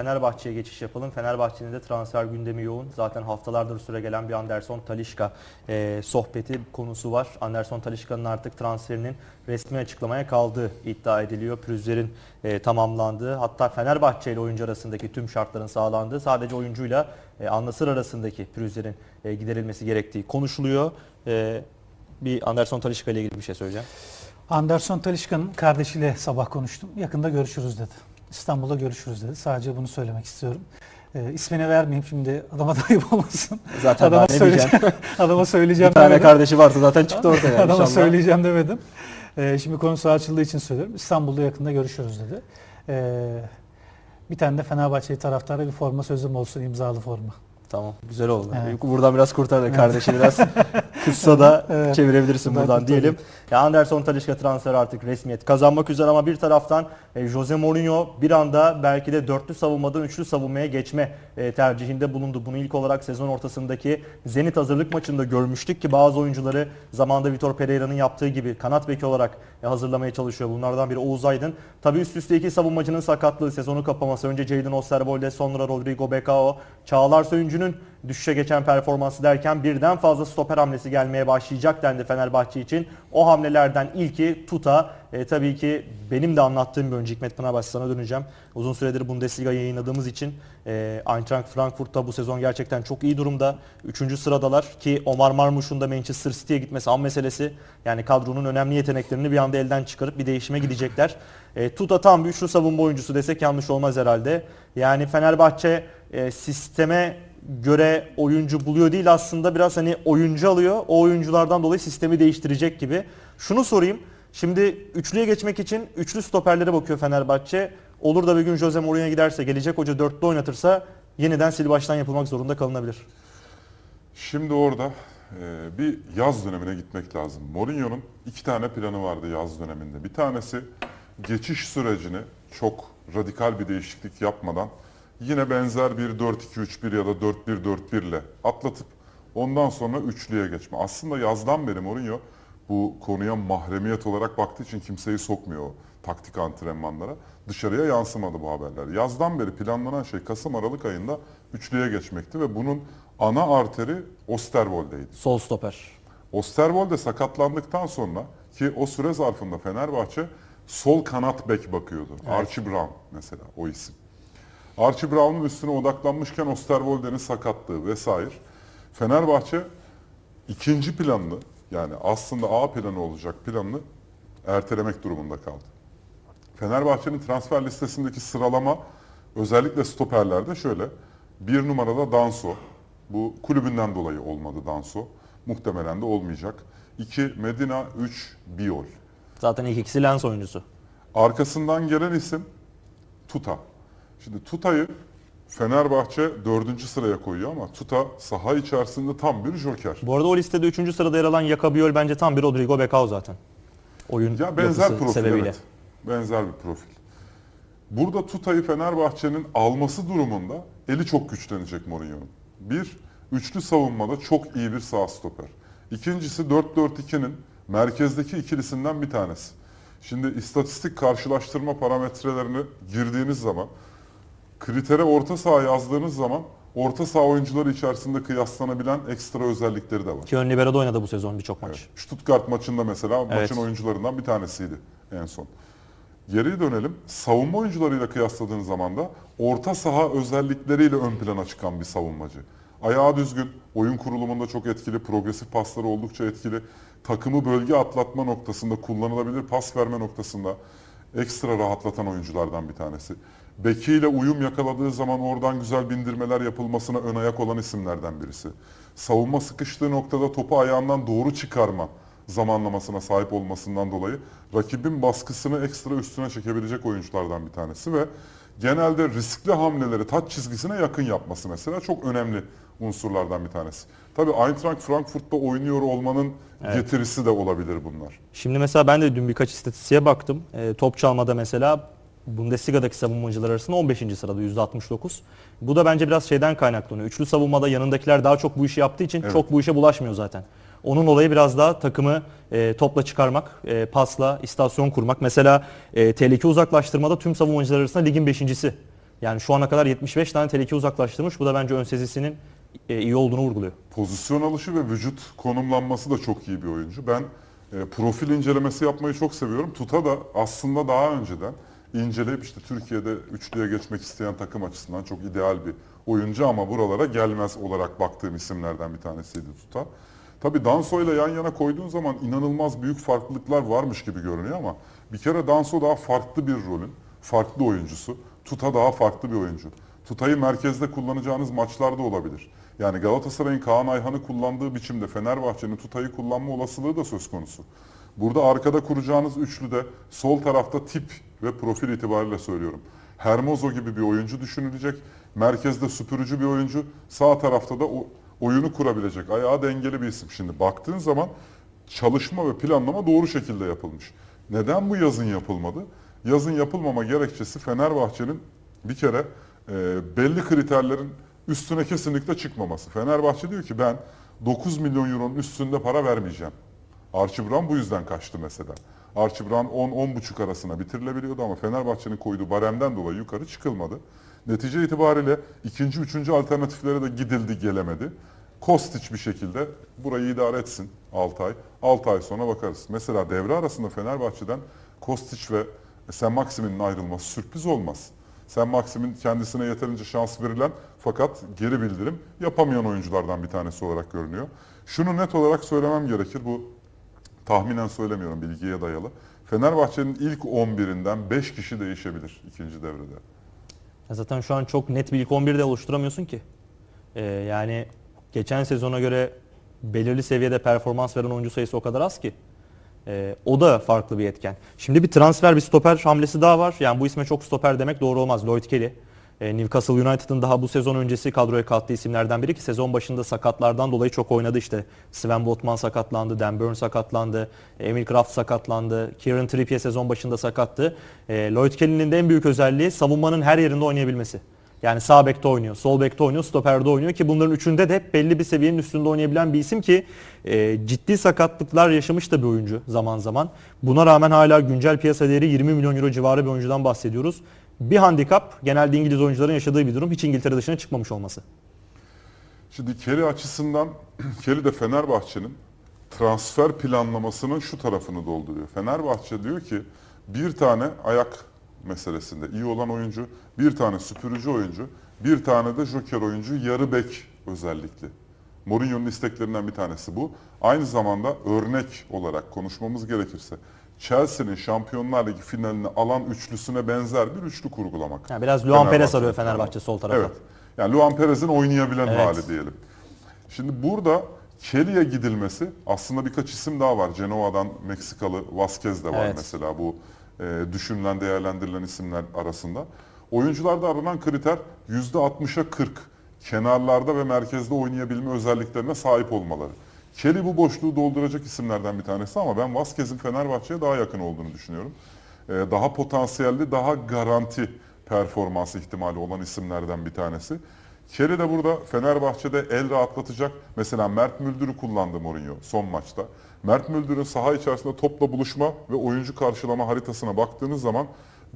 Fenerbahçe'ye geçiş yapalım. Fenerbahçe'nin de transfer gündemi yoğun. Zaten haftalardır süre gelen bir Anderson Talişka e, sohbeti konusu var. Anderson Talişka'nın artık transferinin resmi açıklamaya kaldığı iddia ediliyor. Pürüzlerin e, tamamlandığı hatta Fenerbahçe ile oyuncu arasındaki tüm şartların sağlandığı sadece oyuncuyla e, Anlasır arasındaki pürüzlerin e, giderilmesi gerektiği konuşuluyor. E, bir Anderson Talişka ile ilgili bir şey söyleyeceğim. Anderson Talişka'nın kardeşiyle sabah konuştum. Yakında görüşürüz dedi. İstanbul'da görüşürüz dedi. Sadece bunu söylemek istiyorum. Ee, ismini vermeyeyim şimdi adama da ayıp olmasın. Zaten adama, ne söyleyeceğim, adama Bir söyleyeceğim tane demedim. kardeşi varsa zaten çıktı ortaya. adama inşallah. söyleyeceğim demedim. Ee, şimdi konusu açıldığı için söylüyorum. İstanbul'da yakında görüşürüz dedi. Ee, bir tane de Fenerbahçe taraftarı bir forma sözüm olsun imzalı forma. Tamam güzel oldu. Evet. Buradan biraz kurtardı kardeşi biraz. Kıssa da Evet. çevirebilirsin Buradan buradan diyelim. Ya Anderson Talişka transferi artık resmiyet kazanmak üzere ama bir taraftan e, Jose Mourinho bir anda belki de dörtlü savunmadan üçlü savunmaya geçme e, tercihinde bulundu. Bunu ilk olarak sezon ortasındaki Zenit hazırlık maçında görmüştük ki bazı oyuncuları zamanda Vitor Pereira'nın yaptığı gibi kanat beki olarak e, hazırlamaya çalışıyor. Bunlardan biri Oğuz Aydın. Tabii üst üste iki savunmacının sakatlığı, sezonu kapaması. Önce Jadon Osterwolde, sonra Rodrigo Becao. Çağlar Söyüncü'nün düşüşe geçen performansı derken birden fazla stoper hamlesi gelmeye başlayacak dendi Fenerbahçe için. O hamlelerden ilki Tuta. E, tabii ki benim de anlattığım bir önce Hikmet Pınarbaş sana döneceğim. Uzun süredir Bundesliga yayınladığımız için e, Eintracht Frankfurt'ta bu sezon gerçekten çok iyi durumda. Üçüncü sıradalar ki Omar Marmuş'un da Manchester City'ye gitmesi an meselesi. Yani kadronun önemli yeteneklerini bir anda elden çıkarıp bir değişime gidecekler. E, Tuta tam bir üçlü savunma oyuncusu desek yanlış olmaz herhalde. Yani Fenerbahçe e, sisteme göre oyuncu buluyor değil aslında biraz hani oyuncu alıyor. O oyunculardan dolayı sistemi değiştirecek gibi. Şunu sorayım. Şimdi üçlüye geçmek için üçlü stoperlere bakıyor Fenerbahçe. Olur da bir gün Jose Mourinho'ya giderse, gelecek hoca dörtlü oynatırsa yeniden sil baştan yapılmak zorunda kalınabilir. Şimdi orada e, bir yaz dönemine gitmek lazım. Mourinho'nun iki tane planı vardı yaz döneminde. Bir tanesi geçiş sürecini çok radikal bir değişiklik yapmadan yine benzer bir 4-2-3-1 ya da 4-1-4-1 ile atlatıp ondan sonra üçlüye geçme. Aslında yazdan beri Mourinho bu konuya mahremiyet olarak baktığı için kimseyi sokmuyor o taktik antrenmanlara. Dışarıya yansımadı bu haberler. Yazdan beri planlanan şey Kasım-Aralık ayında üçlüye geçmekti ve bunun ana arteri Osterwolde'ydi. Sol stoper. Osterwolde sakatlandıktan sonra ki o süre zarfında Fenerbahçe sol kanat bek bakıyordu. Archie Brown mesela o isim. Archie Brown'un üstüne odaklanmışken Osterwolde'nin sakatlığı vesaire. Fenerbahçe ikinci planını yani aslında A planı olacak planını ertelemek durumunda kaldı. Fenerbahçe'nin transfer listesindeki sıralama özellikle stoperlerde şöyle. Bir numarada Danso. Bu kulübünden dolayı olmadı Danso. Muhtemelen de olmayacak. 2 Medina, 3 Biol. Zaten ilk ikisi lens oyuncusu. Arkasından gelen isim Tuta. Şimdi Tuta'yı Fenerbahçe dördüncü sıraya koyuyor ama Tuta saha içerisinde tam bir joker. Bu arada o listede 3. sırada yer alan Yakabiol bence tam bir Rodrigo Becao zaten. Oyun Ya benzer profil sebebiyle. evet. Benzer bir profil. Burada Tuta'yı Fenerbahçe'nin alması durumunda eli çok güçlenecek Mourinho'nun. Bir, üçlü savunmada çok iyi bir sağ stoper. İkincisi 4-4-2'nin merkezdeki ikilisinden bir tanesi. Şimdi istatistik karşılaştırma parametrelerini girdiğiniz zaman, kritere orta saha yazdığınız zaman orta saha oyuncuları içerisinde kıyaslanabilen ekstra özellikleri de var. Ki ön libero'da oynadı bu sezon birçok maç. Evet. Stuttgart maçında mesela Evet. maçın oyuncularından bir tanesiydi en son. Geriye dönelim. Savunma oyuncularıyla kıyasladığın zaman da orta saha özellikleriyle ön plana çıkan bir savunmacı. Ayağı düzgün, oyun kurulumunda çok etkili, progresif pasları oldukça etkili. Takımı bölge atlatma noktasında, kullanılabilir pas verme noktasında ekstra rahatlatan oyunculardan bir tanesi. Bekiyle uyum yakaladığı zaman oradan güzel bindirmeler yapılmasına ön ayak olan isimlerden birisi. Savunma sıkıştığı noktada topu ayağından doğru çıkarma zamanlamasına sahip olmasından dolayı rakibin baskısını ekstra üstüne çekebilecek oyunculardan bir tanesi ve genelde riskli hamleleri taç çizgisine yakın yapması mesela çok önemli unsurlardan bir tanesi. Tabii Eintracht Frankfurt'ta oynuyor olmanın getirisi de olabilir bunlar. Şimdi mesela ben de dün birkaç istatistiğe baktım. E, top çalmada mesela Bundesliga'daki savunmacılar arasında 15. sırada %69. Bu da bence biraz şeyden kaynaklanıyor. Üçlü savunmada yanındakiler daha çok bu işi yaptığı için Evet. çok bu işe bulaşmıyor zaten. Onun olayı biraz daha takımı e, topla çıkarmak, e, pasla istasyon kurmak. Mesela e, tehlike uzaklaştırmada tüm savunmacılar arasında ligin beşincisi Yani şu ana kadar 75 tane tehlike uzaklaştırmış. Bu da bence ön sezisinin e, iyi olduğunu vurguluyor. Pozisyon alışı ve vücut konumlanması da çok iyi bir oyuncu. Ben e, profil incelemesi yapmayı çok seviyorum. Tuta da aslında daha önceden inceleyip işte Türkiye'de üçlüye geçmek isteyen takım açısından çok ideal bir oyuncu ama buralara gelmez olarak baktığım isimlerden bir tanesiydi Tuta. Tabii Danso ile yan yana koyduğun zaman inanılmaz büyük farklılıklar varmış gibi görünüyor ama bir kere Danso daha farklı bir rolün, farklı oyuncusu. Tuta daha farklı bir oyuncu. Tutay'ı merkezde kullanacağınız maçlarda olabilir. Yani Galatasaray'ın Kaan Ayhan'ı kullandığı biçimde Fenerbahçe'nin Tutay'ı kullanma olasılığı da söz konusu. Burada arkada kuracağınız üçlüde sol tarafta tip ve profil itibariyle söylüyorum. Hermoso gibi bir oyuncu düşünülecek. Merkezde süpürücü bir oyuncu. Sağ tarafta da o oyunu kurabilecek, ayağı dengeli bir isim. Şimdi baktığın zaman çalışma ve planlama doğru şekilde yapılmış. Neden bu yazın yapılmadı? Yazın yapılmama gerekçesi Fenerbahçe'nin bir kere e, belli kriterlerin üstüne kesinlikle çıkmaması. Fenerbahçe diyor ki ben 9 milyon euronun üstünde para vermeyeceğim. Archie Brown bu yüzden kaçtı mesela. Archie Brown 10-10,5 arasına bitirilebiliyordu ama Fenerbahçe'nin koyduğu baremden dolayı yukarı çıkılmadı. Netice itibariyle ikinci, üçüncü alternatiflere de gidildi gelemedi. Kostiç bir şekilde burayı idare etsin 6 ay. 6 ay sonra bakarız. Mesela devre arasında Fenerbahçe'den Kostiç ve Sen Maksim'in ayrılması sürpriz olmaz. Sen Maksim'in kendisine yeterince şans verilen fakat geri bildirim yapamayan oyunculardan bir tanesi olarak görünüyor. Şunu net olarak söylemem gerekir. Bu tahminen söylemiyorum bilgiye dayalı. Fenerbahçe'nin ilk 11'inden 5 kişi değişebilir ikinci devrede. Ya Zaten şu an çok net bir ilk 11 de oluşturamıyorsun ki. Ee, yani geçen sezona göre belirli seviyede performans veren oyuncu sayısı o kadar az ki. Ee, o da farklı bir etken. Şimdi bir transfer, bir stoper hamlesi daha var. Yani bu isme çok stoper demek doğru olmaz. Lloyd Kelly. Ee, Newcastle United'ın daha bu sezon öncesi kadroya kattığı isimlerden biri ki sezon başında sakatlardan dolayı çok oynadı işte. Sven Botman sakatlandı, Dan Burn sakatlandı, Emil Kraft sakatlandı, Kieran Trippier sezon başında sakattı. Ee, Lloyd Kelly'nin de en büyük özelliği savunmanın her yerinde oynayabilmesi. Yani sağ bekte oynuyor, sol bekte oynuyor, stoperde oynuyor ki bunların üçünde de hep belli bir seviyenin üstünde oynayabilen bir isim ki e, ciddi sakatlıklar yaşamış da bir oyuncu zaman zaman. Buna rağmen hala güncel piyasa değeri 20 milyon euro civarı bir oyuncudan bahsediyoruz. Bir handikap genelde İngiliz oyuncuların yaşadığı bir durum hiç İngiltere dışına çıkmamış olması. Şimdi Kelly açısından Kelly de Fenerbahçe'nin transfer planlamasının şu tarafını dolduruyor. Fenerbahçe diyor ki bir tane ayak meselesinde iyi olan oyuncu, bir tane süpürücü oyuncu, bir tane de joker oyuncu, yarı bek özellikli. Mourinho'nun isteklerinden bir tanesi bu. Aynı zamanda örnek olarak konuşmamız gerekirse Chelsea'nin Şampiyonlar Ligi finalini alan üçlüsüne benzer bir üçlü kurgulamak. Yani biraz Luan Perez arıyor Fenerbahçe sol tarafta. Evet. Yani Luan Perez'in oynayabilen Evet. hali diyelim. Şimdi burada Kelly'e gidilmesi aslında birkaç isim daha var. Cenova'dan Meksikalı Vazquez de var Evet. mesela bu e, düşünülen değerlendirilen isimler arasında. Oyuncularda aranan kriter %60'a 40 kenarlarda ve merkezde oynayabilme özelliklerine sahip olmaları. Kelly bu boşluğu dolduracak isimlerden bir tanesi ama ben Vazquez'in Fenerbahçe'ye daha yakın olduğunu düşünüyorum. E, daha potansiyelli, daha garanti performans ihtimali olan isimlerden bir tanesi. Kelly de burada Fenerbahçe'de el rahatlatacak. Mesela Mert Müldür'ü kullandı Mourinho son maçta. Mert Müldür'ün saha içerisinde topla buluşma ve oyuncu karşılama haritasına baktığınız zaman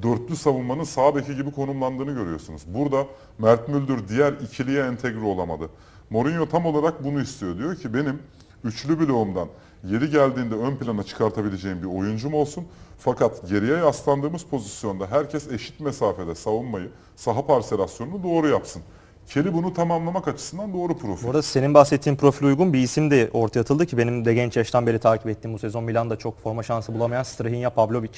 dörtlü savunmanın sağ beki gibi konumlandığını görüyorsunuz. Burada Mert Müldür diğer ikiliye entegre olamadı. Mourinho tam olarak bunu istiyor. Diyor ki benim üçlü bloğumdan yeri geldiğinde ön plana çıkartabileceğim bir oyuncum olsun. Fakat geriye yaslandığımız pozisyonda herkes eşit mesafede savunmayı, saha parselasyonunu doğru yapsın. Kelly bunu tamamlamak açısından doğru profil. Bu arada senin bahsettiğin profil uygun bir isim de ortaya atıldı ki benim de genç yaştan beri takip ettiğim bu sezon Milan'da çok forma şansı bulamayan Strahinja Pavlovic.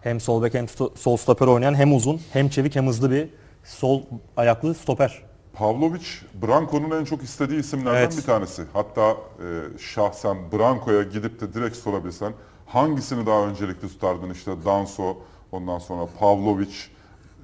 Hem sol bek hem sol stoper oynayan hem uzun hem çevik hem hızlı bir sol ayaklı stoper. Pavlovic, Branko'nun en çok istediği isimlerden Evet. bir tanesi. Hatta e, şahsen Branko'ya gidip de direkt sorabilsen hangisini daha öncelikli tutardın? İşte Danso, ondan sonra Pavlovic,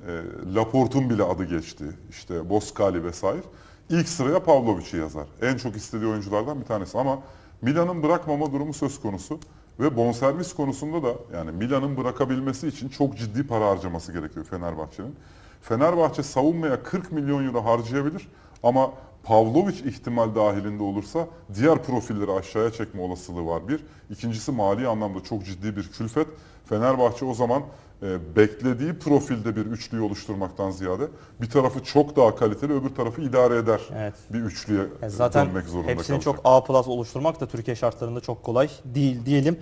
e, Laporte'un bile adı geçti. İşte Boskali vesaire. İlk sıraya Pavlovic'i yazar. En çok istediği oyunculardan bir tanesi ama Milan'ın bırakmama durumu söz konusu. Ve bonservis konusunda da yani Milan'ın bırakabilmesi için çok ciddi para harcaması gerekiyor Fenerbahçe'nin. Fenerbahçe savunmaya 40 milyon euro harcayabilir ama Pavlovic ihtimal dahilinde olursa diğer profilleri aşağıya çekme olasılığı var bir. İkincisi mali anlamda çok ciddi bir külfet. Fenerbahçe o zaman e, beklediği profilde bir üçlüyü oluşturmaktan ziyade bir tarafı çok daha kaliteli öbür tarafı idare eder Evet. bir üçlüye Yani zaten dönmek zorunda hepsini kalacak. çok A plus oluşturmak da Türkiye şartlarında çok kolay değil diyelim.